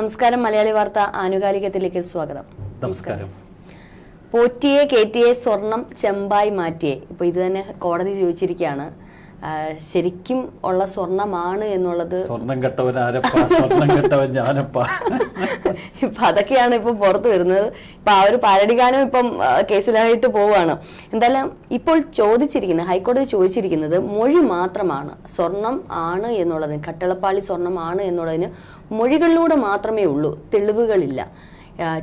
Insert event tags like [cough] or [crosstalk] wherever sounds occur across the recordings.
നമസ്കാരം മലയാളി വാർത്ത ആനുകാലികത്തിലേക്ക് സ്വാഗതം. നമസ്കാരം. പോറ്റിയെ കയറ്റിയെ സ്വർണം ചെമ്പായി മാറ്റിയെ. ഇപ്പൊ ഇത് തന്നെ കോടതി ചോദിച്ചിരിക്കുകയാണ്. ശരിക്കും ഉള്ള സ്വർണമാണ് എന്നുള്ളത് സ്വർണം കെട്ടവൻ ആരപ്പ? സ്വർണം കെട്ടവൻ ഞാനപ്പ? ഇപ്പൊ അതൊക്കെയാണ് ഇപ്പൊ പുറത്തു വരുന്നത്. ഇപ്പൊ ആ ഒരു പാരടി ഗാനം ഇപ്പം കേസിലായിട്ട് പോവാണ്. എന്തായാലും ഇപ്പോൾ ചോദിച്ചിരിക്കുന്നത് ഹൈക്കോടതി ചോദിച്ചിരിക്കുന്നത് മൊഴി മാത്രമാണ്. സ്വർണം ആണ് എന്നുള്ളതിന് കട്ടളപ്പാളി സ്വർണം ആണ് എന്നുള്ളതിന് മൊഴികളിലൂടെ മാത്രമേ ഉള്ളൂ. തെളിവുകളില്ല.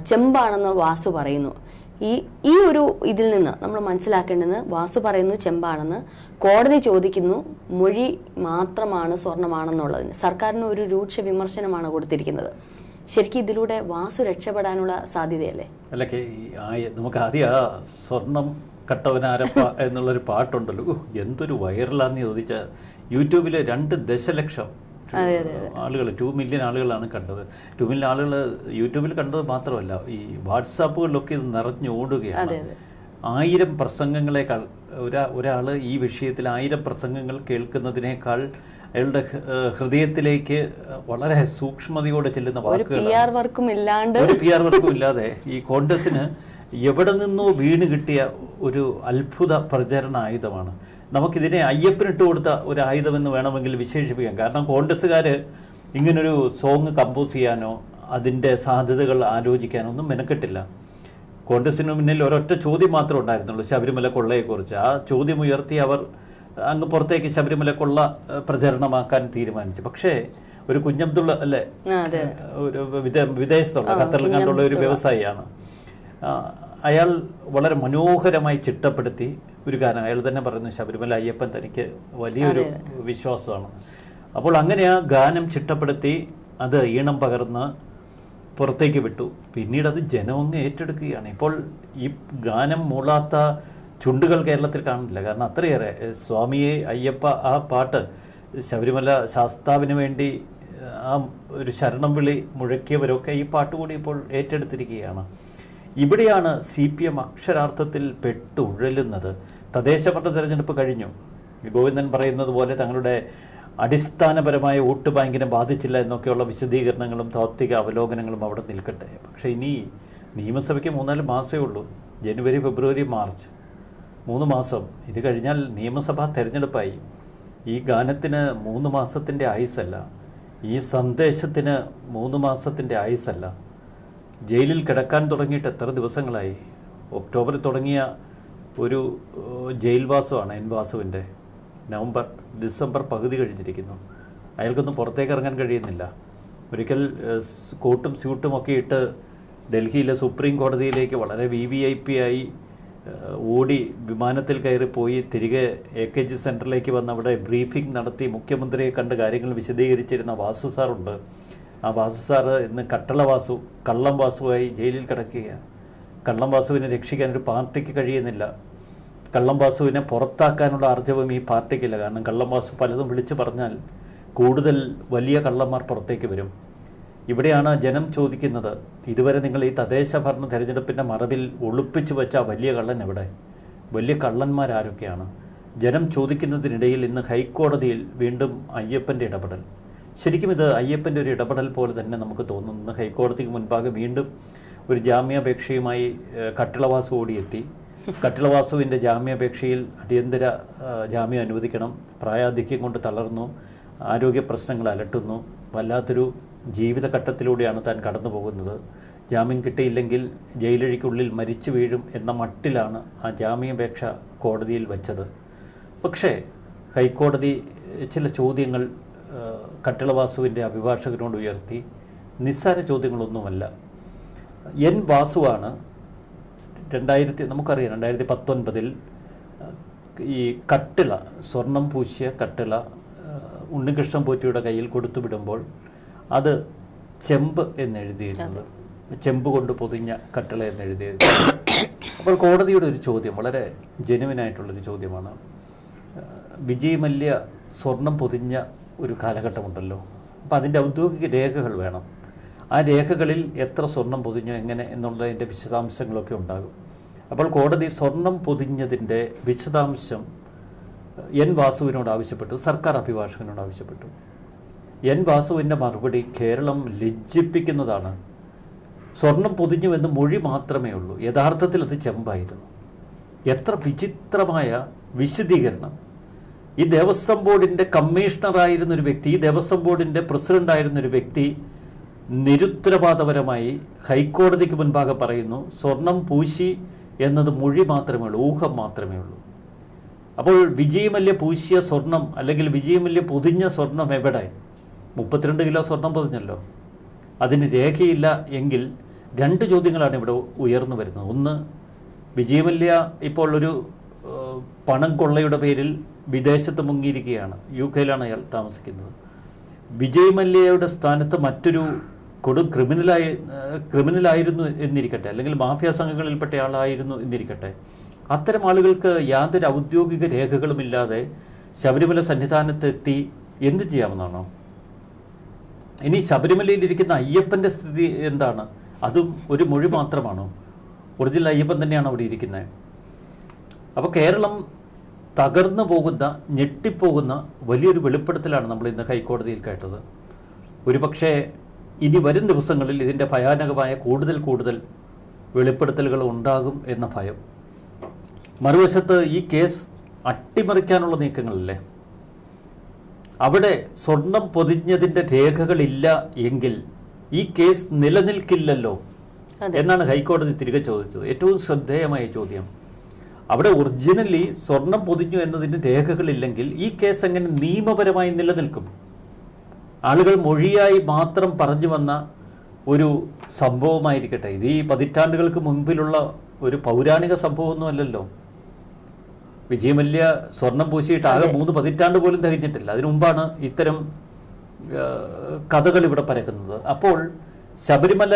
ചെമ്പാണെന്ന് വാസു പറയുന്നു. ഈ ഈ ഒരു ഇതിൽ നിന്ന് നമ്മൾ മനസ്സിലാക്കേണ്ടത് വാസു പറയുന്നു ചെമ്പാണെന്ന്. കോടതി ചോദിക്കുന്നു മൊഴി മാത്രമാണ് സ്വർണമാണെന്നുള്ളതിന്. സർക്കാരിന് ഒരു രൂക്ഷ വിമർശനമാണ് കൊടുത്തിരിക്കുന്നത്. ശരിക്കും ഇതിലൂടെ വാസു രക്ഷപ്പെടാനുള്ള സാധ്യതയല്ലേ? അല്ല നമുക്ക് ആദ്യം ആ സ്വർണം കട്ടവനാരപ്പ [laughs] എന്നുള്ളൊരു പാട്ടുണ്ടല്ലോ. എന്തൊരു വൈറലാന്ന് ചോദിച്ച യൂട്യൂബിൽ രണ്ട് ദശലക്ഷം ആളുകൾ ടു മില്യൺ ആളുകളാണ് കണ്ടത്. ടു മില്യൺ ആളുകൾ യൂട്യൂബിൽ കണ്ടത് മാത്രമല്ല ഈ വാട്സാപ്പുകളിലൊക്കെ ഇത് നിറഞ്ഞോടുകയാണ് ആയിരം പ്രസംഗങ്ങളെക്കാൾ ഒരാ ഒരാൾ ഈ വിഷയത്തിൽ ആയിരം പ്രസംഗങ്ങൾ കേൾക്കുന്നതിനേക്കാൾ അയാളുടെ ഹൃദയത്തിലേക്ക് വളരെ സൂക്ഷ്മതയോടെ ചെല്ലുന്ന ഒരു വാക്കുകൾ ഒരു പി ആർ വർക്കും ഇല്ലാതെ ഈ കോൺഗ്രസിന് എവിടെ നിന്നോ വീണ് കിട്ടിയ ഒരു അത്ഭുത പ്രചരണ ആയുധമാണ്. നമുക്കിതിനെ അയ്യപ്പനിട്ട് കൊടുത്ത ഒരു ആയുധമെന്ന് വേണമെങ്കിൽ വിശേഷിപ്പിക്കാം. കാരണം കോൺഗ്രസ്സുകാർ ഇങ്ങനൊരു സോങ് കമ്പോസ് ചെയ്യാനോ അതിന്റെ സാധ്യതകൾ ആലോചിക്കാനോ ഒന്നും മെനക്കെട്ടില്ല. കോൺഗ്രസിന് മുന്നിൽ ഒരൊറ്റ ചോദ്യം മാത്രമേ ഉണ്ടായിരുന്നുള്ളൂ ശബരിമല കൊള്ളയെക്കുറിച്ച്. ആ ചോദ്യം ഉയർത്തി അവർ അങ്ങ് പുറത്തേക്ക് ശബരിമല കൊള്ള പ്രചരണമാക്കാൻ തീരുമാനിച്ചു. പക്ഷേ ഒരു കുഞ്ഞബ്ദുള്ള അല്ലേ? ഒരു വിദേശത്തുള്ള ഖത്തറിൽ കണ്ടുള്ള ഒരു വ്യവസായിയാണ്. അയാൾ വളരെ മനോഹരമായി ചിട്ടപ്പെടുത്തി ഒരു കാരണം. അയാൾ തന്നെ പറയുന്നു ശബരിമല അയ്യപ്പൻ തനിക്ക് വലിയൊരു വിശ്വാസമാണ്. അപ്പോൾ അങ്ങനെ ആ ഗാനം ചിട്ടപ്പെടുത്തി അത് ഈണം പകർന്ന് പുറത്തേക്ക് വിട്ടു. പിന്നീട് അത് ജനമങ്ങ് ഏറ്റെടുക്കുകയാണ്. ഇപ്പോൾ ഈ ഗാനം മൂളാത്ത ചുണ്ടുകൾ കേരളത്തിൽ കാണുന്നില്ല. കാരണം അത്രയേറെ സ്വാമിയെ അയ്യപ്പ ആ പാട്ട് ശബരിമല ശാസ്താവിന് വേണ്ടി ആ ഒരു ശരണം വിളി മുഴക്കിയവരൊക്കെ ഈ പാട്ട് കൂടി ഇപ്പോൾ ഏറ്റെടുത്തിരിക്കുകയാണ്. ഇവിടെയാണ് സി പി എം അക്ഷരാർത്ഥത്തിൽ പെട്ടുഴലുന്നത്. തദ്ദേശഭരണ തെരഞ്ഞെടുപ്പ് കഴിഞ്ഞു. ഗോവിന്ദൻ പറയുന്നത് പോലെ തങ്ങളുടെ അടിസ്ഥാനപരമായ വോട്ട് ബാങ്കിനെ ബാധിച്ചില്ല എന്നൊക്കെയുള്ള വിശദീകരണങ്ങളും താത്വിക അവലോകനങ്ങളും അവിടെ നിൽക്കട്ടെ. പക്ഷേ ഇനി നിയമസഭയ്ക്ക് മൂന്നാൽ മാസമേ ഉള്ളൂ. ജനുവരി ഫെബ്രുവരി മാർച്ച്. മൂന്ന് മാസം. ഇത് കഴിഞ്ഞാൽ നിയമസഭാ തെരഞ്ഞെടുപ്പായി. ഈ ഗാനത്തിന് മൂന്ന് മാസത്തിന്റെ ആയുസല്ല. ഈ സന്ദേശത്തിന് മൂന്ന് മാസത്തിന്റെ ആയുസല്ല. ജയിലിൽ കിടക്കാൻ തുടങ്ങിയിട്ട് എത്ര ദിവസങ്ങളായി? ഒക്ടോബറിൽ തുടങ്ങിയ ഒരു ജയിൽവാസമാണ് എൻ വാസുവിന്റെ നവംബർ ഡിസംബർ പകുതി കഴിഞ്ഞിരിക്കുന്നു. അയാൾക്കൊന്നും പുറത്തേക്ക് ഇറങ്ങാൻ കഴിയുന്നില്ല. ഒരിക്കൽ കോട്ടും സ്യൂട്ടും ഒക്കെ ഇട്ട് ഡൽഹിയിലെ സുപ്രീം കോടതിയിലേക്ക് വളരെ വി വി ഐ പി ആയി ഓടി വിമാനത്തിൽ കയറി പോയി തിരികെ എ കെ ജി സെന്ററിലേക്ക് വന്ന് അവിടെ ബ്രീഫിംഗ് നടത്തി മുഖ്യമന്ത്രിയെ കണ്ട് കാര്യങ്ങൾ വിശദീകരിച്ചിരുന്ന വാസു സാറുണ്ട്. ആ വാസു സാറ് ഇന്ന് കട്ടള വാസു കള്ളം വാസുവായി ജയിലിൽ കിടക്കുകയാണ്. കള്ളം വാസുവിനെ രക്ഷിക്കാൻ ഒരു പാർട്ടിക്ക് കഴിയുന്നില്ല. കള്ളം വാസുവിനെ പുറത്താക്കാനുള്ള ആർജവം ഈ പാർട്ടിക്കില്ല. കാരണം കള്ളം വാസു പലതും വിളിച്ചു പറഞ്ഞാൽ കൂടുതൽ വലിയ കള്ളന്മാർ പുറത്തേക്ക് വരും. ഇവിടെയാണ് ജനം ചോദിക്കുന്നത് ഇതുവരെ നിങ്ങൾ ഈ തദ്ദേശ ഭരണ തെരഞ്ഞെടുപ്പിന്റെ മറവിൽ ഒളിപ്പിച്ചു വെച്ച വലിയ കള്ളൻ എവിടെ? വലിയ കള്ളന്മാരാരൊക്കെയാണ്. ജനം ചോദിക്കുന്നതിനിടയിൽ ഇന്ന് ഹൈക്കോടതിയിൽ വീണ്ടും അയ്യപ്പന്റെ ഇടപെടൽ. ശരിക്കും ഇത് അയ്യപ്പന്റെ ഒരു ഇടപെടൽ പോലെ തന്നെ നമുക്ക് തോന്നുന്നു. ഹൈക്കോടതിക്ക് മുൻപാകെ വീണ്ടും ഒരു ജാമ്യാപേക്ഷയുമായി കട്ടിളവാസ് ഓടിയെത്തി. കട്ടിളവാസുവിന്റെ ജാമ്യാപേക്ഷയിൽ അടിയന്തര ജാമ്യം അനുവദിക്കണം. പ്രായാധിക്യം കൊണ്ട് തളർന്നു. ആരോഗ്യ പ്രശ്നങ്ങൾ അലട്ടുന്നു. വല്ലാത്തൊരു ജീവിതഘട്ടത്തിലൂടെയാണ് താൻ കടന്നു പോകുന്നത് ജാമ്യം കിട്ടിയില്ലെങ്കിൽ ജയിലഴിക്കുള്ളിൽ മരിച്ചു വീഴും എന്ന മട്ടിലാണ് ആ ജാമ്യാപേക്ഷ കോടതിയിൽ വച്ചത്. പക്ഷേ ഹൈക്കോടതി ചില ചോദ്യങ്ങൾ കട്ടിളവാസുവിന്റെ അഭിഭാഷകനോട് ഉയർത്തി. നിസ്സാര ചോദ്യങ്ങളൊന്നുമല്ല. എൻ വാസുവാണ് രണ്ടായിരത്തി നമുക്കറിയാം രണ്ടായിരത്തി പത്തൊൻപതിൽ ഈ കട്ടിള സ്വർണം പൂശിയ കട്ടിള ഉണ്ണികൃഷ്ണൻ പോറ്റിയുടെ കയ്യിൽ കൊടുത്തു വിടുമ്പോൾ അത് ചെമ്പ് എന്നെഴുതിയിരുന്നത് ചെമ്പ് കൊണ്ട് പൊതിഞ്ഞ കട്ടിള എന്നെഴുതിയത് അപ്പോൾ കോടതിയുടെ ഒരു ചോദ്യം വളരെ ജെനുവിനായിട്ടുള്ളൊരു ചോദ്യമാണ്. വിജയ് മല്യ സ്വർണം പൊതിഞ്ഞ ഒരു കാലഘട്ടമുണ്ടല്ലോ. അപ്പോൾ അതിന്റെ ഔദ്യോഗിക രേഖകൾ വേണം. ആ രേഖകളിൽ എത്ര സ്വർണം പൊതിഞ്ഞു എങ്ങനെ എന്നുള്ളതിന്റെ വിശദാംശങ്ങളൊക്കെ ഉണ്ടാകും. അപ്പോൾ കോടതി സ്വർണം പൊതിഞ്ഞതിന്റെ വിശദാംശം എൻ വാസുവിനോട് ആവശ്യപ്പെട്ടു സർക്കാർ അഭിഭാഷകനോട് ആവശ്യപ്പെട്ടു. എൻ വാസുവിന്റെ മറുപടി കേരളം ലജ്ജിപ്പിക്കുന്നതാണ്. സ്വർണം പൊതിഞ്ഞുവെന്ന് മൊഴി മാത്രമേ ഉള്ളൂ. യഥാർത്ഥത്തിൽ അത് ചെമ്പായിരുന്നു. എത്ര വിചിത്രമായ വിശദീകരണം. ഈ ദേവസ്വം ബോർഡിന്റെ കമ്മീഷണറായിരുന്നൊരു വ്യക്തി ഈ ദേവസ്വം ബോർഡിന്റെ ഒരു വ്യക്തി നിരുത്തരവാദപരമായി ഹൈക്കോടതിക്ക് മുൻപാകെ പറയുന്നു സ്വർണം പൂശി എന്നത് മൊഴി മാത്രമേ ഉള്ളൂ ഊഹം മാത്രമേ ഉള്ളൂ. അപ്പോൾ വിജയമല്യ പൂശിയ സ്വർണം അല്ലെങ്കിൽ വിജയമല്യ പൊതിഞ്ഞ സ്വർണം എവിടെ? മുപ്പത്തിരണ്ട് കിലോ സ്വർണം പൊതിഞ്ഞല്ലോ. അതിന് രേഖയില്ല എങ്കിൽ രണ്ട് ചോദ്യങ്ങളാണ് ഇവിടെ ഉയർന്നു വരുന്നത്. ഒന്ന് വിജയമല്യ ഇപ്പോൾ ഒരു പണം കൊള്ളയുടെ പേരിൽ വിദേശത്ത് മുങ്ങിയിരിക്കുകയാണ്. യു കെയിലാണ് അയാൾ താമസിക്കുന്നത്. വിജയ് മല്യയുടെ സ്ഥാനത്ത് മറ്റൊരു കൊടു ക്രിമിനലായി ക്രിമിനലായിരുന്നു എന്നിരിക്കട്ടെ അല്ലെങ്കിൽ മാഫിയ സംഘങ്ങളിൽപ്പെട്ട ആളായിരുന്നു എന്നിരിക്കട്ടെ അത്തരം ആളുകൾക്ക് യാതൊരു ഔദ്യോഗിക രേഖകളുമില്ലാതെ ശബരിമല സന്നിധാനത്ത് എത്തി എന്ത് ചെയ്യാമെന്നാണോ? ഇനി ശബരിമലയിൽ ഇരിക്കുന്ന അയ്യപ്പന്റെ സ്ഥിതി എന്താണ്? അതും ഒരു മൊഴി മാത്രമാണോ? ഒറിജിനൽ അയ്യപ്പൻ തന്നെയാണ് അവിടെ ഇരിക്കുന്നത് അപ്പോൾ കേരളം തകർന്നു പോകുന്ന ഞെട്ടിപ്പോകുന്ന വലിയൊരു വെളിപ്പെടുത്തലാണ് നമ്മൾ ഇന്ന് ഹൈക്കോടതിയിൽ കേട്ടത്. ഒരുപക്ഷെ ഇനി വരും ദിവസങ്ങളിൽ ഇതിന്റെ ഭയാനകമായ കൂടുതൽ കൂടുതൽ വെളിപ്പെടുത്തലുകൾ ഉണ്ടാകും എന്ന ഭയം. മറുവശത്ത് ഈ കേസ് അട്ടിമറിക്കാനുള്ള നീക്കങ്ങളല്ലേ? അവിടെ സ്വർണം പൊതിഞ്ഞതിന്റെ രേഖകളില്ല എങ്കിൽ ഈ കേസ് നിലനിൽക്കില്ലല്ലോ എന്നാണ് ഹൈക്കോടതി തിരികെ ചോദിച്ചത്. ഏറ്റവും ശ്രദ്ധേയമായ ചോദ്യം. അവിടെ ഒറിജിനലി സ്വർണം പൊതിഞ്ഞു എന്നതിന് രേഖകളില്ലെങ്കിൽ ഈ കേസ് എങ്ങനെ നിയമപരമായി നിലനിൽക്കും? ആളുകൾ മൊഴിയായി മാത്രം പറഞ്ഞു വന്ന ഒരു സംഭവമായിരിക്കട്ടെ. ഇത് ഈ പതിറ്റാണ്ടുകൾക്ക് മുൻപിലുള്ള ഒരു പൗരാണിക സംഭവമൊന്നും അല്ലല്ലോ വിജയമല്യ സ്വർണം പൂശിയിട്ട് ആകെ മൂന്ന് പതിറ്റാണ്ട് പോലും തികഞ്ഞിട്ടില്ല. അതിനു മുമ്പാണ് ഇത്തരം കഥകൾ ഇവിടെ പരക്കുന്നത്. അപ്പോൾ ശബരിമല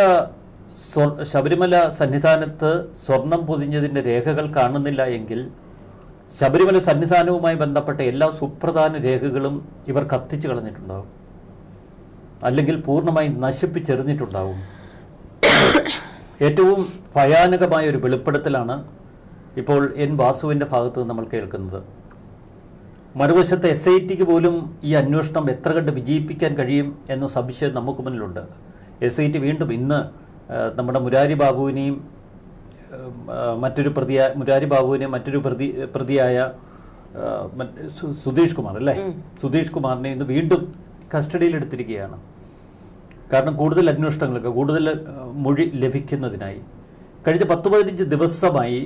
ശബരിമല സന്നിധാനത്ത് സ്വർണം പൊതിഞ്ഞതിന്റെ രേഖകൾ കാണുന്നില്ല എങ്കിൽ ശബരിമല സന്നിധാനവുമായി ബന്ധപ്പെട്ട എല്ലാ സുപ്രധാന രേഖകളും ഇവർ കത്തിച്ചു കളഞ്ഞിട്ടുണ്ടാവും. അല്ലെങ്കിൽ പൂർണമായി നശിപ്പിച്ചെറിഞ്ഞിട്ടുണ്ടാവും. ഏറ്റവും ഭയാനകമായ ഒരു വെളിപ്പെടുത്തലാണ് ഇപ്പോൾ എൻ വാസുവിന്റെ ഭാഗത്ത് നമ്മൾ കേൾക്കുന്നത്. മറുവശത്ത് എസ് ഐ ടിക്ക് പോലും ഈ അന്വേഷണം എത്ര കണ്ട് വിജയിപ്പിക്കാൻ കഴിയും എന്ന സംശയം നമുക്ക് മുന്നിലുണ്ട്. എസ് ഐ ടി വീണ്ടും ഇന്ന് നമ്മുടെ മുരാരി ബാബുവിനെയും മറ്റൊരു പ്രതിയായ മുരാരി ബാബുവിനെയും മറ്റൊരു പ്രതി പ്രതിയായ സുധീഷ് കുമാർ അല്ലേ? സുധീഷ് കുമാറിനെ ഇന്ന് വീണ്ടും കസ്റ്റഡിയിൽ എടുത്തിരിക്കുകയാണ് കാരണം കൂടുതൽ അന്വേഷണങ്ങൾക്ക് കൂടുതൽ മൊഴി ലഭിക്കുന്നതിനായി. കഴിഞ്ഞ പത്ത് പതിനഞ്ച് ദിവസമായി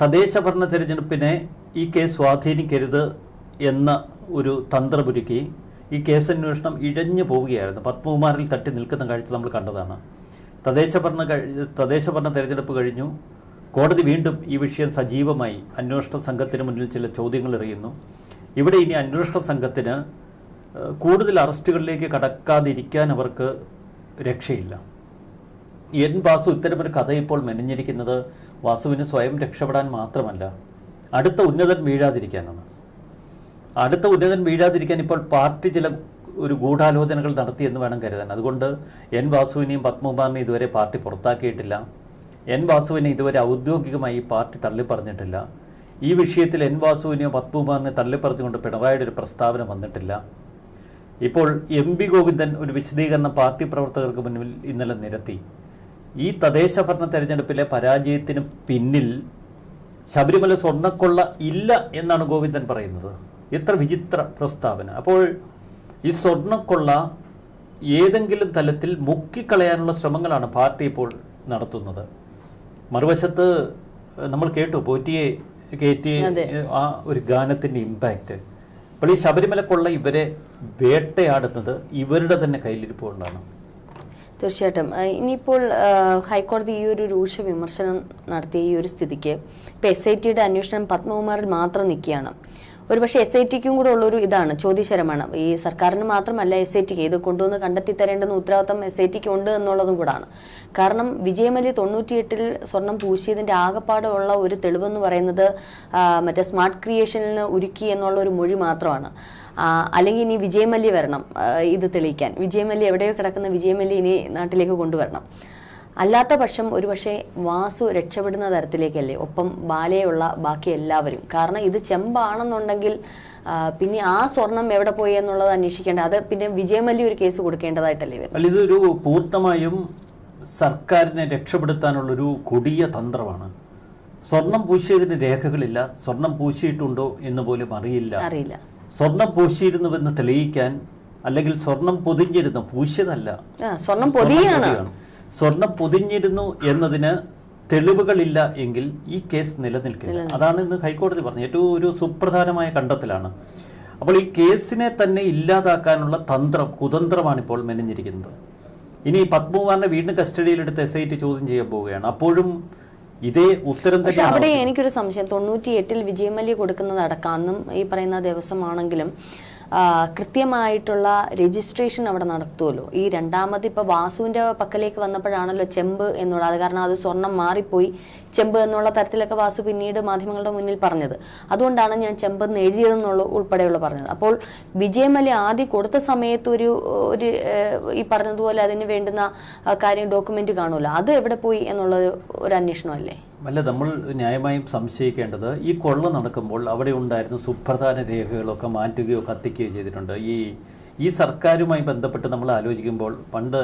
തദ്ദേശ ഭരണ തെരഞ്ഞെടുപ്പിനെ ഈ കേസ് സ്വാധീനിക്കരുത് എന്ന ഒരു തന്ത്രമൊരുക്കി ഈ കേസ് അന്വേഷണം ഇഴഞ്ഞു പോവുകയായിരുന്നു. പത്മകുമാറിൽ തട്ടി നിൽക്കുന്ന കാഴ്ച നമ്മൾ കണ്ടതാണ്. തദ്ദേശ ഭരണ തദ്ദേശ ഭരണ തെരഞ്ഞെടുപ്പ് കഴിഞ്ഞു. കോടതി വീണ്ടും ഈ വിഷയം സജീവമായി അന്വേഷണ സംഘത്തിന് മുന്നിൽ ചില ചോദ്യങ്ങൾ എറിയുന്നു. ഇവിടെ ഇനി അന്വേഷണ സംഘത്തിന് കൂടുതൽ അറസ്റ്റുകളിലേക്ക് കടക്കാതിരിക്കാൻ അവർക്ക് രക്ഷയില്ല. എൻ വാസു ഇത്തരമൊരു കഥ ഇപ്പോൾ മെനഞ്ഞിരിക്കുന്നത് വാസുവിന് സ്വയം രക്ഷപ്പെടാൻ മാത്രമല്ല അടുത്ത ഉന്നതൻ വീഴാതിരിക്കാനാണ്. അടുത്ത ഉന്നതൻ വീഴാതിരിക്കാൻ ഇപ്പോൾ പാർട്ടി ചില ഒരു ഗൂഢാലോചനകൾ നടത്തിയെന്ന് വേണം കരുതാൻ. അതുകൊണ്ട് എൻ വാസുവിനെയും പത്മകുമാറിനെയും ഇതുവരെ പാർട്ടി പുറത്താക്കിയിട്ടില്ല. എൻ വാസുവിനെ ഇതുവരെ ഔദ്യോഗികമായി പാർട്ടി തള്ളിപ്പറഞ്ഞിട്ടില്ല. ഈ വിഷയത്തിൽ എൻ വാസുവിനെയോ പത്മകുമാറിനെ തള്ളിപ്പറഞ്ഞുകൊണ്ട് പിണറായിയുടെ ഒരു പ്രസ്താവന വന്നിട്ടില്ല. ഇപ്പോൾ എം ബി ഗോവിന്ദൻ ഒരു വിശദീകരണം പാർട്ടി പ്രവർത്തകർക്ക് മുന്നിൽ ഇന്നലെ നിരത്തി. ഈ തദ്ദേശ ഭരണ തെരഞ്ഞെടുപ്പിലെ പരാജയത്തിന് പിന്നിൽ ശബരിമല സ്വർണക്കൊള്ള ഇല്ല എന്നാണ് ഗോവിന്ദൻ പറയുന്നത്. എത്ര വിചിത്ര പ്രസ്താവന. അപ്പോൾ ഈ സ്വർണക്കൊള്ള ഏതെങ്കിലും തലത്തിൽ മുക്കിക്കളയാനുള്ള ശ്രമങ്ങളാണ് പാർട്ടി ഇപ്പോൾ നടത്തുന്നത്. മറുവശത്ത് നമ്മൾ കേട്ടു പോറ്റിയെ കയറ്റി ആ ഒരു ഗാനത്തിന്റെ ഇമ്പാക്റ്റ് അപ്പോൾ ഈ ശബരിമല കൊള്ള ഇവരെ വേട്ടയാടുന്നത് ഇവരുടെ തന്നെ കയ്യിലിരിപ്പ് കൊണ്ടാണ് തീർച്ചയായിട്ടും ഇനിയിപ്പോൾ ഹൈക്കോടതി ഈ ഒരു രൂക്ഷ വിമർശനം നടത്തിയ ഈ ഒരു സ്ഥിതിക്ക് ഇപ്പൊ എസ് ഐ ടിയുടെ അന്വേഷണം പത്മകുമാറിൽ മാത്രം നിൽക്കുകയാണ്. ഒരുപക്ഷെ എസ് ഐ ടിക്കും കൂടെ ഉള്ളൊരു ഇതാണ് ചോദ്യശരമാണ്. ഈ സർക്കാരിന് മാത്രമല്ല എസ് ഐ ടിക്ക് ഇത് കൊണ്ടുവന്ന് കണ്ടെത്തി തരേണ്ടുന്ന ഉത്തരവാദിത്തം എസ് ഐ ടിക്ക് ഉണ്ട് എന്നുള്ളതും കൂടാണ്. കാരണം വിജയമലി തൊണ്ണൂറ്റിയെട്ടിൽ സ്വർണം പൂശിയതിന്റെ ആകപ്പാടുള്ള ഒരു തെളിവെന്ന് പറയുന്നത് മറ്റേ സ്മാർട്ട് ക്രിയേഷനിൽ നിന്ന് ഉരുക്കി എന്നുള്ള ഒരു മൊഴി മാത്രമാണ്. അല്ലെങ്കിൽ ഇനി വിജയമല്ലി വരണം ഇത് തെളിയിക്കാൻ. വിജയമല്ലി എവിടെയോ കിടക്കുന്ന വിജയമല്ലി ഇനി നാട്ടിലേക്ക് കൊണ്ടുവരണം. അല്ലാത്ത പക്ഷം ഒരുപക്ഷെ വാസു രക്ഷപ്പെടുന്ന തരത്തിലേക്കല്ലേ. ഒപ്പം ബാലയുള്ള ബാക്കി എല്ലാവരും. കാരണം ഇത് ചെമ്പാണെന്നുണ്ടെങ്കിൽ പിന്നെ ആ സ്വർണം എവിടെ പോയി എന്നുള്ളത് അന്വേഷിക്കേണ്ട. അത് പിന്നെ വിജയമല്ലി ഒരു കേസ് കൊടുക്കേണ്ടതായിട്ടല്ലേ അല്ല ഇതൊരു പൂർണമായും സർക്കാരിനെ രക്ഷപ്പെടുത്താനുള്ള ഒരു കൊടിയ തന്ത്രമാണ്. സ്വർണം പൂശിയതിന്റെ രേഖകളില്ല. സ്വർണം പൂശിയിട്ടുണ്ടോ എന്ന് പോലും അറിയില്ല. അറിയില്ല. സ്വർണം പൂശിയിരുന്നുവെന്ന് തെളിയിക്കാൻ അല്ലെങ്കിൽ സ്വർണം പൊതിഞ്ഞിരുന്നു. പൂശിയതല്ല. സ്വർണം പൊതിയാണ്. സ്വർണം പൊതിഞ്ഞിരുന്നു എന്നതിന് തെളിവുകളില്ല എങ്കിൽ ഈ കേസ് നിലനിൽക്കില്ല. അതാണ് ഇന്ന് ഹൈക്കോടതി പറഞ്ഞത്. ഏറ്റവും ഒരു സുപ്രധാനമായ കണ്ടെത്തലാണ്. അപ്പോൾ ഈ കേസിനെ തന്നെ ഇല്ലാതാക്കാനുള്ള തന്ത്രം കുതന്ത്രമാണ് ഇപ്പോൾ മെനഞ്ഞിരിക്കുന്നത്. ഇനി പത്മകുമാറിനെ വീണ്ടും കസ്റ്റഡിയിലെടുത്ത് എസ് ഐ ടി ചോദ്യം ചെയ്യാൻ പോവുകയാണ്. അപ്പോഴും ഇതേ ഉത്തരം പക്ഷെ അവിടെ എനിക്കൊരു സംശയം. തൊണ്ണൂറ്റി എട്ടിൽ വിജയമല്യ കൊടുക്കുന്നത് അടക്കാന്നും ഈ പറയുന്ന ദിവസമാണെങ്കിലും കൃത്യമായിട്ടുള്ള രജിസ്ട്രേഷൻ അവിടെ നടത്തുമല്ലോ ഈ രണ്ടാമത് ഇപ്പൊ വാസുവിന്റെ പക്കലേക്ക് വന്നപ്പോഴാണല്ലോ ചെമ്പ് എന്നുള്ളത്. അത് കാരണം അത് സ്വർണം മാറിപ്പോയി. ചെമ്പ് എന്നുള്ള തരത്തിലൊക്കെ വാസു പിന്നീട് മാധ്യമങ്ങളുടെ മുന്നിൽ പറഞ്ഞത്. അതുകൊണ്ടാണ് ഞാൻ ചെമ്പ് എന്ന് എഴുതിയതെന്നുള്ള ഉൾപ്പെടെയുള്ള പറഞ്ഞത്. അപ്പോൾ വിജയമലി ആദ്യം കൊടുത്ത സമയത്ത് ഒരു ഒരു ഈ പറഞ്ഞതുപോലെ അതിന് വേണ്ടുന്ന കാര്യം ഡോക്യുമെന്റ് കാണുമല്ലോ. അത് എവിടെ പോയി എന്നുള്ള ഒരു അന്വേഷണമല്ലേ? അല്ല നമ്മൾ ന്യായമായും സംശയിക്കേണ്ടത് ഈ കൊള്ള നടക്കുമ്പോൾ അവിടെ ഉണ്ടായിരുന്ന സുപ്രധാന രേഖകളൊക്കെ മാറ്റുകയോ കത്തിക്കുകയോ ചെയ്തിട്ടുണ്ട്. ഈ ഈ സർക്കാരുമായി ബന്ധപ്പെട്ട് നമ്മൾ ആലോചിക്കുമ്പോൾ പണ്ട്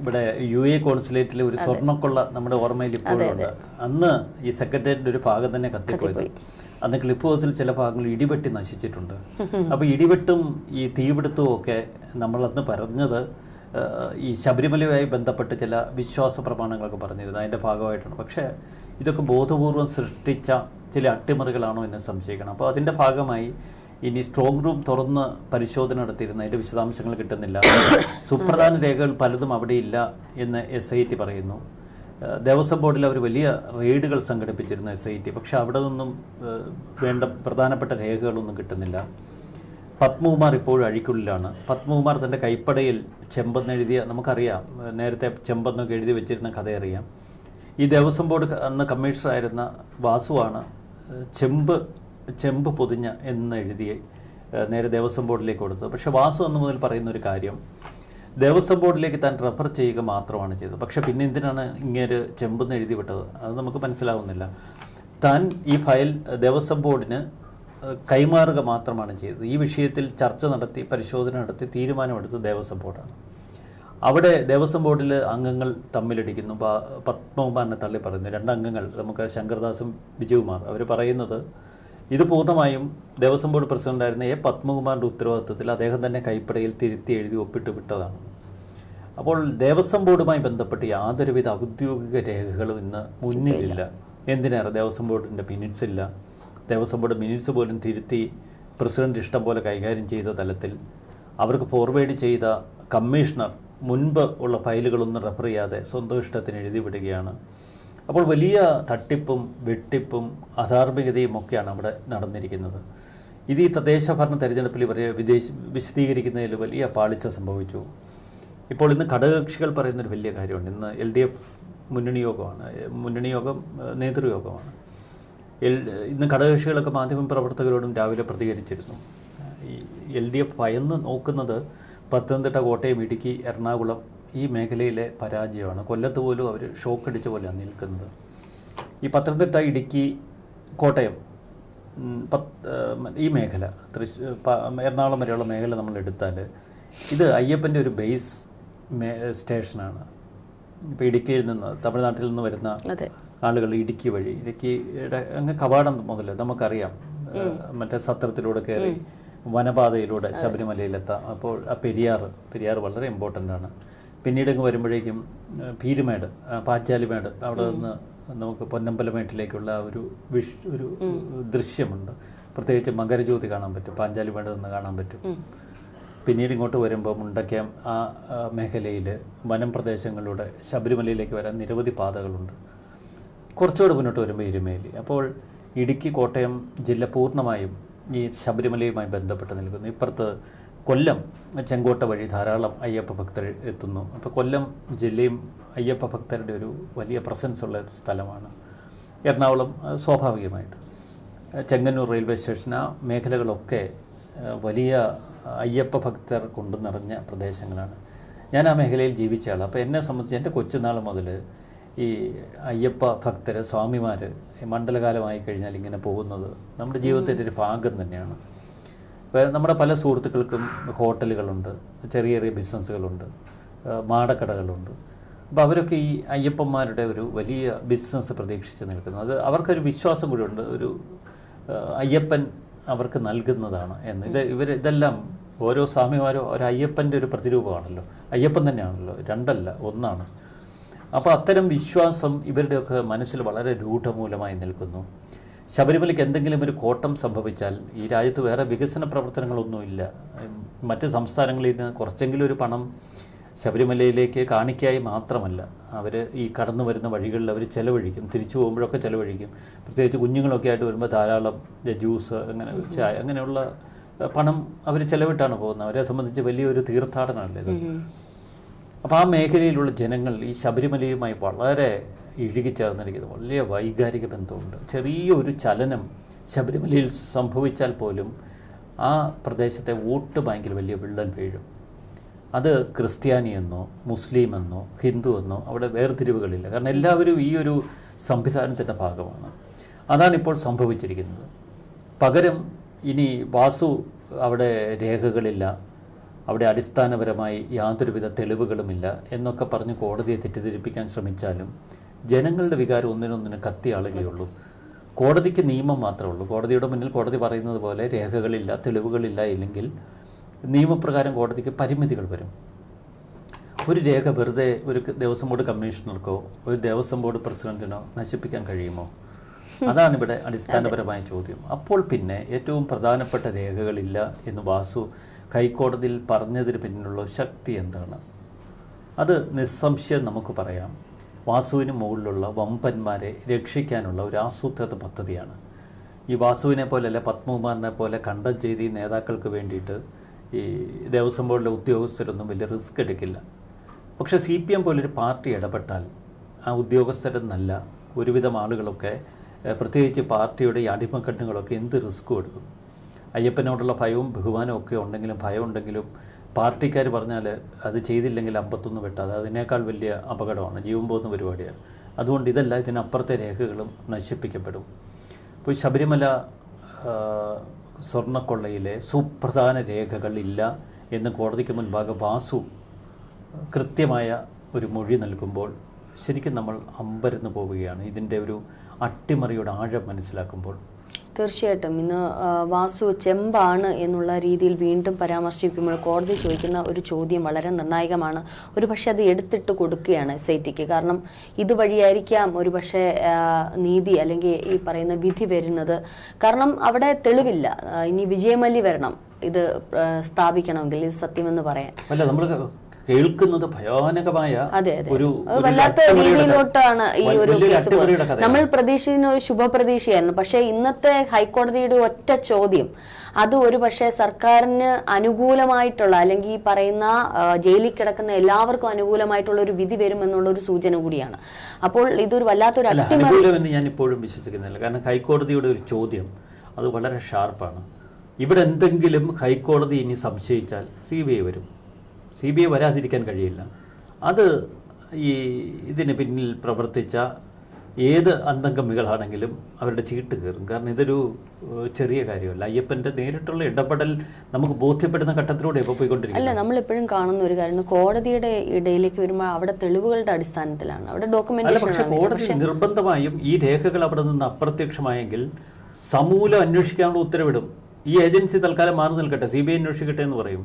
ഇവിടെ യു എ കോൺസുലേറ്റിലെ ഒരു സ്വർണക്കൊള്ള നമ്മുടെ ഓർമ്മയിൽ ഇപ്പോഴും ഉണ്ട്. അന്ന് ഈ സെക്രട്ടേറിയറ്റിന്റെ ഒരു ഭാഗം തന്നെ കത്തിപ്പോയത്. അന്ന് ക്ലിപ്പ് ഹൗസിൽ ചില ഭാഗങ്ങൾ ഇടിവെട്ടി നശിച്ചിട്ടുണ്ട്. അപ്പൊ ഇടിവെട്ടും ഈ തീപിടുത്തവും ഒക്കെ നമ്മളന്ന് പറഞ്ഞത് ഈ ശബരിമലയുമായി ബന്ധപ്പെട്ട് ചില വിശ്വാസ പ്രമാണങ്ങളൊക്കെ പറഞ്ഞിരുന്നു. അതിന്റെ ഭാഗമായിട്ടാണ്. പക്ഷേ ഇതൊക്കെ ബോധപൂർവം സൃഷ്ടിച്ച ചില അട്ടിമറികളാണോ എന്ന് സംശയിക്കണം. അപ്പോൾ അതിന്റെ ഭാഗമായി ഇനി സ്ട്രോങ് റൂം തുറന്ന് പരിശോധന നടത്തിയിരുന്ന അതിന്റെ വിശദാംശങ്ങൾ കിട്ടുന്നില്ല. [coughs] സുപ്രധാന രേഖകൾ പലതും അവിടെ ഇല്ല എന്ന് എസ് ഐ ടി പറയുന്നു. ദേവസ്വം ബോർഡിൽ അവർ വലിയ റെയ്ഡുകൾ സംഘടിപ്പിച്ചിരുന്നു എസ് ഐ ടി പക്ഷെ അവിടെ നിന്നും വേണ്ട പ്രധാനപ്പെട്ട രേഖകളൊന്നും കിട്ടുന്നില്ല. പത്മകുമാർ ഇപ്പോഴും അഴിക്കുള്ളിലാണ്. പത്മകുമാർ തന്റെ കൈപ്പടയിൽ ചെമ്പെന്ന് എഴുതിയ നമുക്കറിയാം നേരത്തെ ചെമ്പെന്നൊക്കെ എഴുതി വെച്ചിരുന്ന കഥ അറിയാം ഈ ദേവസ്വം ബോർഡ് അന്ന് കമ്മീഷണറായിരുന്ന വാസുവാണ് ചെമ്പ് ചെമ്പ് പൊതിഞ്ഞ എന്ന് എഴുതി നേരെ ദേവസ്വം ബോർഡിലേക്ക് കൊടുത്തത്. പക്ഷെ വാസു അന്ന് മുതൽ പറയുന്ന ഒരു കാര്യം ദേവസ്വം ബോർഡിലേക്ക് താൻ റെഫർ ചെയ്യുക മാത്രമാണ് ചെയ്തത്. പക്ഷെ പിന്നെ എന്തിനാണ് ഇങ്ങനെ ചെമ്പെന്ന് എഴുതി വിട്ടത്? അത് നമുക്ക് മനസ്സിലാവുന്നില്ല. താൻ ഈ ഫയൽ ദേവസ്വം ബോർഡിന് കൈമാറുക മാത്രമാണ് ചെയ്തത്. ഈ വിഷയത്തിൽ ചർച്ച നടത്തി പരിശോധന നടത്തി തീരുമാനമെടുത്തത് ദേവസ്വം ബോർഡാണ്. അവിടെ ദേവസ്വം ബോർഡിൽ അംഗങ്ങൾ തമ്മിലടിക്കുന്നു. പത്മകുമാറിനെ തള്ളി പറയുന്നു. രണ്ട് അംഗങ്ങൾ നമുക്ക് ശങ്കർദാസും വിജയകുമാർ. അവർ പറയുന്നത് ഇത് പൂർണമായും ദേവസ്വം ബോർഡ് പ്രസിഡന്റായിരുന്ന എ പത്മകുമാറിന്റെ ഉത്തരവാദിത്വത്തിൽ അദ്ദേഹം തന്നെ കൈപ്പടയിൽ തിരുത്തി എഴുതി ഒപ്പിട്ട് വിട്ടതാണ്. അപ്പോൾ ദേവസ്വം ബോർഡുമായി ബന്ധപ്പെട്ട് യാതൊരുവിധ ഔദ്യോഗിക രേഖകളും ഇന്ന് മുന്നിലില്ല. എന്തിനേറെ? ദേവസ്വം ബോർഡിന്റെ മിനിറ്റ്സ് ഇല്ല. ദേവസ്വം ബോർഡ് മിനിറ്റ്സ് പോലും തിരുത്തി പ്രസിഡന്റ് ഇഷ്ടം പോലെ കൈകാര്യം ചെയ്ത തലത്തിൽ അവർക്ക് ഫോർവേഡ് ചെയ്ത കമ്മീഷണർ മുൻപ് ഉള്ള ഫയലുകളൊന്നും റെഫർ ചെയ്യാതെ സ്വന്തം ഇഷ്ടത്തിന് എഴുതി വിടുകയാണ്. അപ്പോൾ വലിയ തട്ടിപ്പും വെട്ടിപ്പും അധാർമികതയും ഒക്കെയാണ് അവിടെ നടന്നിരിക്കുന്നത്. ഇത് ഈ തദ്ദേശ ഭരണ തെരഞ്ഞെടുപ്പിൽ ഇവരെ വിദേശ വിശദീകരിക്കുന്നതിൽ വലിയ പാളിച്ച സംഭവിച്ചു. ഇപ്പോൾ ഇന്ന് ഘടകകക്ഷികൾ പറയുന്നൊരു വലിയ കാര്യമുണ്ട്. ഇന്ന് എൽ ഡി എഫ് മുന്നണി യോഗമാണ്. മുന്നണി യോഗം നേതൃയോഗമാണ്. ഇന്ന് ഘടകകക്ഷികളൊക്കെ മാധ്യമ പ്രവർത്തകരോടും രാവിലെ പ്രതികരിച്ചിരുന്നു. എൽ ഡി എഫ് ഭയന്ന് നോക്കുന്നത് പത്തനംതിട്ട കോട്ടയം ഇടുക്കി എറണാകുളം ഈ മേഖലയിലെ പരാജയമാണ്. കൊല്ലത്ത് പോലും അവർ ഷോക്കടിച്ച പോലെയാണ് നിൽക്കുന്നത്. ഈ പത്തനംതിട്ട ഇടുക്കി കോട്ടയം ഈ മേഖല തൃശ്ശൂർ എറണാകുളം വരെയുള്ള മേഖല നമ്മൾ എടുത്താൽ ഇത് അയ്യപ്പന്റെ ഒരു ബേസ് സ്റ്റേഷനാണ്. ഇപ്പോൾ ഇടുക്കിയിൽ നിന്ന് തമിഴ്നാട്ടിൽ നിന്ന് വരുന്ന ആളുകൾ ഇടുക്കി വഴി ഇടുക്കിയുടെ അങ്ങ് കവാടം മുതൽ നമുക്കറിയാം മറ്റേ സത്രത്തിലൂടെ കയറി വനപാതയിലൂടെ ശബരിമലയിലെത്താം. അപ്പോൾ ആ പെരിയാർ പെരിയാർ വളരെ ഇമ്പോർട്ടന്റ് ആണ്. പിന്നീട് അങ്ങ് വരുമ്പോഴേക്കും ഭീരുമേട് പാച്ചാലിമേട് അവിടെ നിന്ന് നമുക്ക് പൊന്നമ്പലമേട്ടിലേക്കുള്ള ഒരു വിഷ് ഒരു ദൃശ്യമുണ്ട്. പ്രത്യേകിച്ച് മകരജ്യോതി കാണാൻ പറ്റും പാഞ്ചാലിമേട് നിന്ന് കാണാൻ പറ്റും. പിന്നീട് ഇങ്ങോട്ട് വരുമ്പോൾ മുണ്ടയ്ക്കാം ആ മേഖലയിൽ വനം പ്രദേശങ്ങളിലൂടെ ശബരിമലയിലേക്ക് വരാൻ നിരവധി പാതകളുണ്ട്. കുറച്ചുകൂടെ മുന്നോട്ട് വരുമ്പോൾ ഇരുമേലി അപ്പോൾ ഇടുക്കി കോട്ടയം ജില്ല പൂർണമായും ഈ ശബരിമലയുമായി ബന്ധപ്പെട്ട് നിൽക്കുന്നു. ഇപ്പുറത്ത് കൊല്ലം ചെങ്കോട്ട വഴി ധാരാളം അയ്യപ്പ ഭക്തർ എത്തുന്നു. അപ്പോൾ കൊല്ലം ജില്ലയും അയ്യപ്പ ഭക്തരുടെ ഒരു വലിയ പ്രസൻസ് ഉള്ള സ്ഥലമാണ്. എറണാകുളം സ്വാഭാവികമായിട്ട്. ചെങ്ങന്നൂർ റെയിൽവേ സ്റ്റേഷൻ ആ മേഖലകളൊക്കെ വലിയ അയ്യപ്പ ഭക്തർ കൊണ്ടു നിറഞ്ഞ പ്രദേശങ്ങളാണ്. ഞാൻ ആ മേഖലയിൽ ജീവിച്ചയാൾ അപ്പോൾ എന്നെ സംബന്ധിച്ച് എന്റെ കൊച്ചുനാൾ മുതൽ ഈ അയ്യപ്പ ഭക്തര് സ്വാമിമാർ മണ്ഡലകാലമായി കഴിഞ്ഞാൽ ഇങ്ങനെ പോകുന്നത് നമ്മുടെ ജീവിതത്തിന്റെ ഒരു ഭാഗം തന്നെയാണ്. നമ്മുടെ പല സുഹൃത്തുക്കൾക്കും ഹോട്ടലുകളുണ്ട് ചെറിയ ചെറിയ ബിസിനസ്സുകളുണ്ട് മാടക്കടകളുണ്ട്. അപ്പോൾ അവരൊക്കെ ഈ അയ്യപ്പന്മാരുടെ ഒരു വലിയ ബിസിനസ് പ്രതീക്ഷിച്ച് നിൽക്കുന്നത് അത് അവർക്കൊരു വിശ്വാസം കൂടി ഉണ്ട്. ഒരു അയ്യപ്പൻ അവർക്ക് നൽകുന്നതാണ് എന്ന്. ഇത് ഇവർ ഇതെല്ലാം ഓരോ സ്വാമിമാരും ഒരു അയ്യപ്പന്റെ ഒരു പ്രതിരൂപമാണല്ലോ. അയ്യപ്പൻ തന്നെയാണല്ലോ. രണ്ടല്ല ഒന്നാണ്. അപ്പോൾ അത്തരം വിശ്വാസം ഇവരുടെയൊക്കെ മനസ്സിൽ വളരെ രൂഢമൂലമായി നിൽക്കുന്നു. ശബരിമലയ്ക്ക് എന്തെങ്കിലും ഒരു കോട്ടം സംഭവിച്ചാൽ ഈ രാജ്യത്ത് വേറെ വികസന പ്രവർത്തനങ്ങളൊന്നുമില്ല മറ്റ് സംസ്ഥാനങ്ങളിൽ നിന്ന് കുറച്ചെങ്കിലും ഒരു പണം ശബരിമലയിലേക്ക് കാണിക്കായി മാത്രമല്ല. അവർ ഈ കടന്നു വരുന്ന വഴികളിൽ അവർ ചിലവഴിക്കും. തിരിച്ചു പോകുമ്പോഴൊക്കെ ചിലവഴിക്കും. പ്രത്യേകിച്ച് കുഞ്ഞുങ്ങളൊക്കെ ആയിട്ട് വരുമ്പോൾ ധാരാളം ജ്യൂസ് അങ്ങനെ ചായ അങ്ങനെയുള്ള പണം അവർ ചിലവിട്ടാണ് പോകുന്നത്. അവരെ സംബന്ധിച്ച് വലിയൊരു തീർത്ഥാടനമല്ലേ അപ്പോൾ ആ മേഖലയിലുള്ള ജനങ്ങൾ ഈ ശബരിമലയുമായി വളരെ ഇഴുകിച്ചേർന്നിരിക്കുന്നത് വലിയ വൈകാരിക ബന്ധമുണ്ട്. ചെറിയൊരു ചലനം ശബരിമലയിൽ സംഭവിച്ചാൽ പോലും ആ പ്രദേശത്തെ വോട്ട് ബാങ്കിൽ വലിയ വിള്ളൽ വീഴും. അത് ക്രിസ്ത്യാനിയെന്നോ മുസ്ലിം എന്നോ ഹിന്ദു എന്നോ അവിടെ വേർതിരിവുകളില്ല. കാരണം എല്ലാവരും ഈ ഒരു സംവിധാനത്തിന്റെ ഭാഗമാണ്. അതാണിപ്പോൾ സംഭവിച്ചിരിക്കുന്നത്. പകരം ഇനി വാസു അവിടെ രേഖകളില്ല. അവിടെ അടിസ്ഥാനപരമായി യാതൊരുവിധ തെളിവുകളുമില്ല എന്നൊക്കെ പറഞ്ഞ് കോടതിയെ തെറ്റിദ്ധരിപ്പിക്കാൻ ശ്രമിച്ചാലും ജനങ്ങളുടെ വികാരം ഒന്നിനൊന്നിന് കത്തിയാളുകയുള്ളൂ. കോടതിക്ക് നിയമം മാത്രമേ ഉള്ളൂ. കോടതിയുടെ മുന്നിൽ കോടതി പറയുന്നത് പോലെ രേഖകളില്ല തെളിവുകളില്ല ഇല്ലെങ്കിൽ നിയമപ്രകാരം കോടതിക്ക് പരിമിതികൾ വരും. ഒരു രേഖ വെറുതെ ഒരു ദേവസ്വം ബോർഡ് കമ്മീഷണർക്കോ ഒരു ദേവസ്വം ബോർഡ് പ്രസിഡന്റിനോ നശിപ്പിക്കാൻ കഴിയുമോ? അതാണ് ഇവിടെ അടിസ്ഥാനപരമായ ചോദ്യം. അപ്പോൾ പിന്നെ ഏറ്റവും പ്രധാനപ്പെട്ട രേഖകളില്ല എന്ന് വാസു ഹൈക്കോടതിയിൽ പറഞ്ഞതിന് പിന്നിലുള്ള ശക്തി എന്താണ്? അത് നിസ്സംശയം നമുക്ക് പറയാം. വാസുവിന് മുകളിലുള്ള വമ്പന്മാരെ രക്ഷിക്കാനുള്ള ഒരു ആസൂത്രിത പദ്ധതിയാണ്. ഈ വാസുവിനെ പോലെ അല്ലെ പത്മകുമാറിനെ പോലെ കണ്ടം ചെയ്ത് ഈ നേതാക്കൾക്ക് വേണ്ടിയിട്ട് ഈ ദേവസ്വം ബോർഡിലെ ഉദ്യോഗസ്ഥരൊന്നും വലിയ റിസ്ക് എടുക്കില്ല. പക്ഷേ സി പി എം പോലൊരു പാർട്ടി ഇടപെട്ടാൽ ആ ഉദ്യോഗസ്ഥരെന്നല്ല ഒരുവിധം ആളുകളൊക്കെ പ്രത്യേകിച്ച് പാർട്ടിയുടെ ഈ അടിമക്കണ്ണുകളൊക്കെ എന്ത് റിസ്ക് എടുക്കും? അയ്യപ്പനോടുള്ള ഭയവും ബഹുമാനവും ഒക്കെ ഉണ്ടെങ്കിലും ഭയം ഉണ്ടെങ്കിലും പാർട്ടിക്കാർ പറഞ്ഞാൽ അത് ചെയ്തില്ലെങ്കിൽ അമ്പത്തൊന്ന് വെട്ടാതെ അതിനേക്കാൾ വലിയ അപകടമാണ് ജീവൻ പോകുന്ന പരിപാടിയാണ്. അതുകൊണ്ട് ഇതല്ല ഇതിനപ്പുറത്തെ രേഖകളും നശിപ്പിക്കപ്പെടും. ഇപ്പോൾ ശബരിമല സ്വർണക്കൊള്ളയിലെ സുപ്രധാന രേഖകളില്ല എന്ന് കോടതിക്ക് മുൻപാകെ വാസു കൃത്യമായ ഒരു മൊഴി നൽകുമ്പോൾ ശരിക്കും നമ്മൾ അമ്പരന്ന് പോവുകയാണ്. ഇതിന്റെ ഒരു അട്ടിമറിയുടെ ആഴം മനസ്സിലാക്കുമ്പോൾ തീർച്ചയായിട്ടും. ഇന്ന് വാസു ചെമ്പാണ് എന്നുള്ള രീതിയിൽ വീണ്ടും പരാമർശിക്കുമ്പോൾ കോടതി ചോദിക്കുന്ന ഒരു ചോദ്യം വളരെ നിർണായകമാണ്. ഒരു പക്ഷേ അത് എടുത്തിട്ട് കൊടുക്കുകയാണ് എസ് ഐ ടിക്ക് കാരണം ഇതുവഴിയായിരിക്കാം ഒരു പക്ഷേ നീതി അല്ലെങ്കിൽ ഈ പറയുന്ന വിധി വരുന്നത്. കാരണം അവിടെ തെളിവില്ല. ഇനി വിജയമല്ലി വരണം. ഇത് സ്ഥാപിക്കണമെങ്കിൽ ഇത് സത്യമെന്ന് പറയാൻ. അല്ല നമ്മൾ കേൾക്കുന്നത് ഭയാനകമായ അതെ അതെ. ഒരു വല്ലാത്ത രീതിയിലോട്ടാണ് ഈ ഒരു കേസ്. നമ്മൾ പ്രതീക്ഷിക്കുന്ന ഒരു ശുഭപ്രതീക്ഷയായിരുന്നു. പക്ഷേ ഇന്നത്തെ ഹൈക്കോടതിയുടെ ഒറ്റ ചോദ്യം അത് ഒരു പക്ഷേ സർക്കാരിന് അനുകൂലമായിട്ടുള്ള അല്ലെങ്കിൽ ഈ പറയുന്ന ജയിലിൽ കിടക്കുന്ന എല്ലാവർക്കും അനുകൂലമായിട്ടുള്ള ഒരു വിധി വരുമെന്നുള്ള ഒരു സൂചന കൂടിയാണ്. അപ്പോൾ ഇതൊരു വല്ലാത്തൊരു അനുകൂലമെന്ന് ഞാൻ ഇപ്പോഴും വിശ്വസിക്കുന്നില്ല. കാരണം ഹൈക്കോടതിയുടെ ഒരു ചോദ്യം അത് വളരെ ഷാർപ്പാണ്. ഇവിടെ എന്തെങ്കിലും ഹൈക്കോടതി ഇനി സംശയിച്ചാൽ സി ബി ഐ വരും. സി ബി ഐ വരാതിരിക്കാൻ കഴിയില്ല. അത് ഈ ഇതിന് പിന്നിൽ പ്രവർത്തിച്ച ഏത് അന്തംഗമികളാണെങ്കിലും അവരുടെ ചീട്ട് കയറും. കാരണം ഇതൊരു ചെറിയ കാര്യമല്ല. അയ്യപ്പന്റെ നേരിട്ടുള്ള ഇടപെടൽ നമുക്ക് ബോധ്യപ്പെടുന്ന ഘട്ടത്തിലൂടെ ഇപ്പോൾ പോയിക്കൊണ്ടിരിക്കും അല്ല നമ്മളെപ്പോഴും നമ്മൾ എപ്പോഴും കാണുന്ന ഒരു കാര്യം കോടതിയുടെ ഇടയിലേക്ക് വരുമ്പോൾ അവിടെ തെളിവുകളുടെ അടിസ്ഥാനത്തിലാണ്. അവിടെ പക്ഷേ പക്ഷെ കോടതി നിർബന്ധമായും ഈ രേഖകൾ അവിടെ നിന്ന് അപ്രത്യക്ഷമായെങ്കിൽ സമൂലം അന്വേഷിക്കാനുള്ള ഉത്തരവിടും. ഈ ഏജൻസി തൽക്കാലം മാറി നിൽക്കട്ടെ സി ബി ഐ അന്വേഷിക്കട്ടെ എന്ന് പറയും.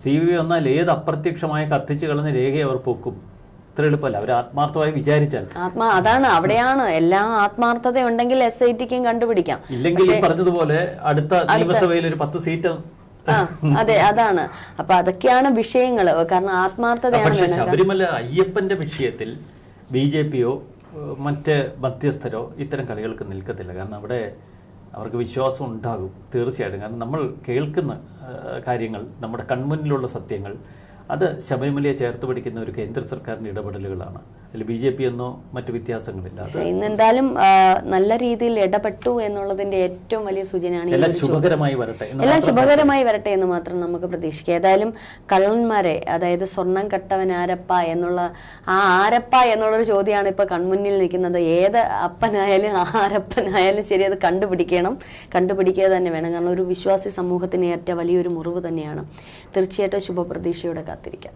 സി വി വി വന്നാൽ ഏത് അപ്രത്യക്ഷമായ കത്തിച്ച് കളഞ്ഞ രേഖയെ അവർ പൊക്കും. ഇത്ര എളുപ്പമല്ല. അവർ ആത്മാർത്ഥമായി വിചാരിച്ചാൽ. ആത്മാ അതാണ് അവിടെയാണ്. എല്ലാ ആത്മാർത്ഥത ഉണ്ടെങ്കിൽ എസ് ഐ ടിക്കും കണ്ടുപിടിക്കാം. ഇല്ലെങ്കിൽ ഈ പറഞ്ഞതുപോലെ അടുത്ത നിയമസഭയിൽ ഒരു പത്ത് സീറ്റ് അതെ അതാണ്. അപ്പൊ അതൊക്കെയാണ് വിഷയങ്ങൾ. കാരണം ആത്മാർത്ഥതയാണ്. ശബരിമല അയ്യപ്പന്റെ വിഷയത്തിൽ ബി ജെ പിയോ മറ്റ് മധ്യസ്ഥരോ ഇത്തരം കളികൾക്ക് നിൽക്കത്തില്ല. കാരണം അവിടെ അവർക്ക് വിശ്വാസം ഉണ്ടാകും തീർച്ചയായിട്ടും. കാരണം നമ്മൾ കേൾക്കുന്ന കാര്യങ്ങൾ നമ്മുടെ കൺമുന്നിലുള്ള സത്യങ്ങൾ അത് ശബരിമലയെ ചേർത്ത് പിടിക്കുന്ന ഒരു കേന്ദ്ര സർക്കാരിന്റെ ഇടപെടലുകളാണ്. അതിൽ ബി ജെ പി എന്നോ മറ്റു വ്യത്യാസങ്ങളില്ല. ഇന്ന് എന്തായാലും നല്ല രീതിയിൽ ഇടപെട്ടു എന്നുള്ളതിന്റെ ഏറ്റവും വലിയ സൂചനയാണ് എല്ലാം ശുഭകരമായി വരട്ടെ എല്ലാം ശുഭകരമായി വരട്ടെ എന്ന് മാത്രം നമുക്ക് പ്രതീക്ഷിക്കാം. ഏതായാലും കള്ളന്മാരെ അതായത് സ്വർണം കട്ടവൻ ആരപ്പ എന്നുള്ള ആ ആരപ്പ എന്നുള്ളൊരു ചോദ്യമാണ് ഇപ്പൊ കൺമുന്നിൽ നിൽക്കുന്നത്. ഏത് അപ്പനായാലും ആരപ്പനായാലും ശരി അത് കണ്ടുപിടിക്കണം. കണ്ടുപിടിക്കുക തന്നെ വേണം. കാരണം ഒരു വിശ്വാസി സമൂഹത്തിന് ഏറ്റ വലിയൊരു മുറിവ് തന്നെയാണ്. തീർച്ചയായിട്ടും ശുഭപ്രതീക്ഷയോടെ കാത്തിരിക്കാം.